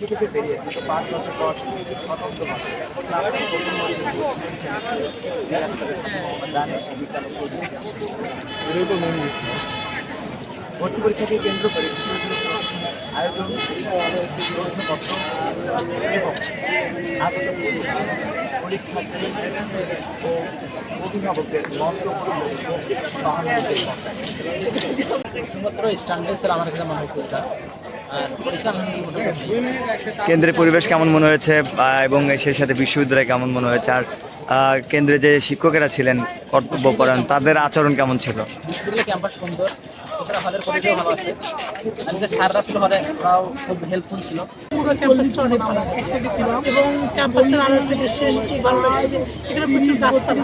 থেকে বেরিয়ে পাঁচ বছর স্বতন্ত্র ভাবে তারপরে প্রথম ভর্তি পরীক্ষাকে কেন্দ্র করে আয়োজন, প্রশ্নপত্র এবং পরীক্ষার্থী ও অভিভাবকদের মন্তব্য। শুধুমাত্র স্ট্যান্ডার্ড আমার কাছে মনে হচ্ছে এটা। কেন্দ্রের পরিবেশ কেমন মনে হয়েছে? এবং সেই সাথে বিশ্ববিদ্যালয় কেমন মনে হয়েছে? আর কেন্দ্রে যে শিক্ষকেরা ছিলেন, কর্তব্য করেন, তাদের আচরণ কেমন ছিল? স্যাররা ছিল হলে হেল্পফুল ছিল। পুরো ক্যাম্পাসটা অনেক ভালো এবং ক্যাম্পাসের আরও একটা বিশেষ ভালো লাগছে এখানে প্রচুর গাছপালা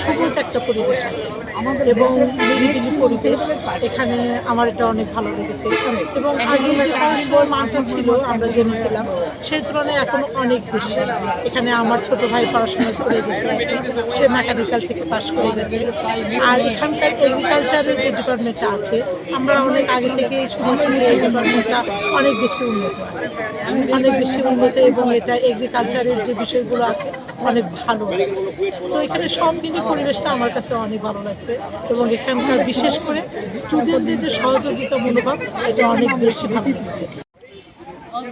সবুজ একটা পরিবেশ। এবং পরিবেশ, এখানে আমার এটা অনেক ভালো লেগেছে। এবং আগে যে ছিল, আমরা জেনেছিলাম, সেই তুলনায় এখন অনেক বেশি। এখানে আমার ছোট ভাই পড়াশোনা করে গেছে, সে মেকানিক্যাল থেকে পাশ করে গেছে। আর এখানকার এগ্রিকালচারের যে ডিপার্টমেন্টটা আছে, আমরা অনেক আগে থেকে শুনেছি এই ডিপার্টমেন্টটা অনেক বেশি উন্নত। অনেক বেশি উন্নত এবং এটা এগ্রিকালচারের যে বিষয়গুলো আছে, অনেক ভালো। তো এখানে সব মিলিয়ে পরিবেশটা আমার কাছে অনেক ভালো লাগছে এবং এখানকার বিশেষ করে স্টুডেন্টদের যে সহযোগিতা মনোভাব, এটা অনেক বেশি ভালো লাগছে।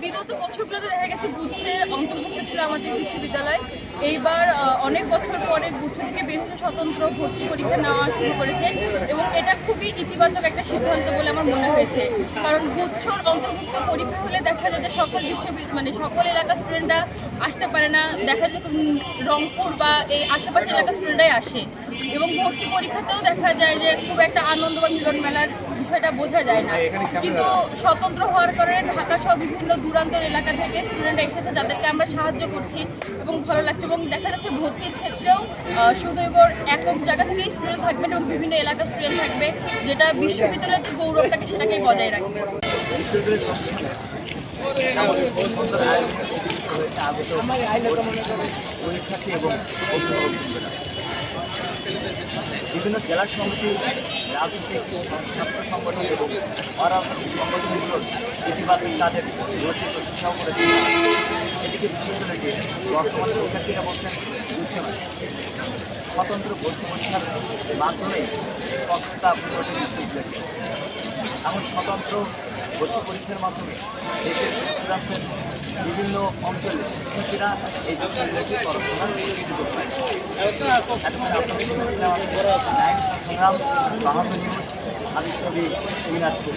বিগত বছরগুলোতে দেখা গেছে বুঝছে অন্তর্ভুক্ত ছিল আমাদের বিশ্ববিদ্যালয়। এইবার অনেক বছর পরে গুচ্ছ থেকে হয়ে স্বতন্ত্র ভর্তি পরীক্ষা নেওয়া শুরু করেছে এবং এটা খুবই ইতিবাচক একটা সিদ্ধান্ত বলে আমার মনে হয়েছে। কারণ গুচ্ছর অন্তর্ভুক্ত পরীক্ষা হলে দেখা যায় যে সকল বিশ্ববিদ্যালয় মানে সকল এলাকার স্টুডেন্টরা আসতে পারে না। দেখা যায় রংপুর বা এই আশেপাশের এলাকার স্টুডেন্টরাই আসে। এবং ভর্তি পরীক্ষাতেও দেখা যায় যে খুব একটা আনন্দ বা মিলন মেলার বিষয়টা বোঝা যায় না কিন্তু স্বতন্ত্র হওয়ার কারণে ঢাকা সহ বিভিন্ন দূরান্তর এলাকা থেকে স্টুডেন্টরা এসেছে যাদেরকে আমরা সাহায্য করছি এবং ভালো লাগছে এবং দেখা যাচ্ছে ভর্তির ক্ষেত্রেও শুধু এবার একক জায়গা থেকেই স্টুডেন্ট থাকবেন এবং বিভিন্ন এলাকার স্টুডেন্ট থাকবে যেটা বিশ্ববিদ্যালয়ের যে গৌরবটাকে সেটাকে বজায় রাখবে পরীক্ষার্থী এবং। বিভিন্ন জেলা সমিতি রাজনৈতিক ছাত্র সংগঠন এবং অরাজনৈতিক সংগঠনগুলোর ইতিবাচক তাদের রচিত উৎসাহ করেছে। এদিকে যে বর্তমান শিক্ষার্থীরা বলছেন বুঝছে না স্বতন্ত্র ভর্তি পরীক্ষার মাধ্যমে স্বচ্ছতা পরিবর্তন বিশ্ববিদ্যালয় এমন স্বতন্ত্র ভর্তি পরীক্ষার মাধ্যমে দেশের দূরান্তের বিভিন্ন অঞ্চলে শিক্ষার্থীরা এই সুযোগ পায় এতক্ষণ আপনাদের নাইন সংগ্রাম নিউজ আমি ছবি দিনাজপুর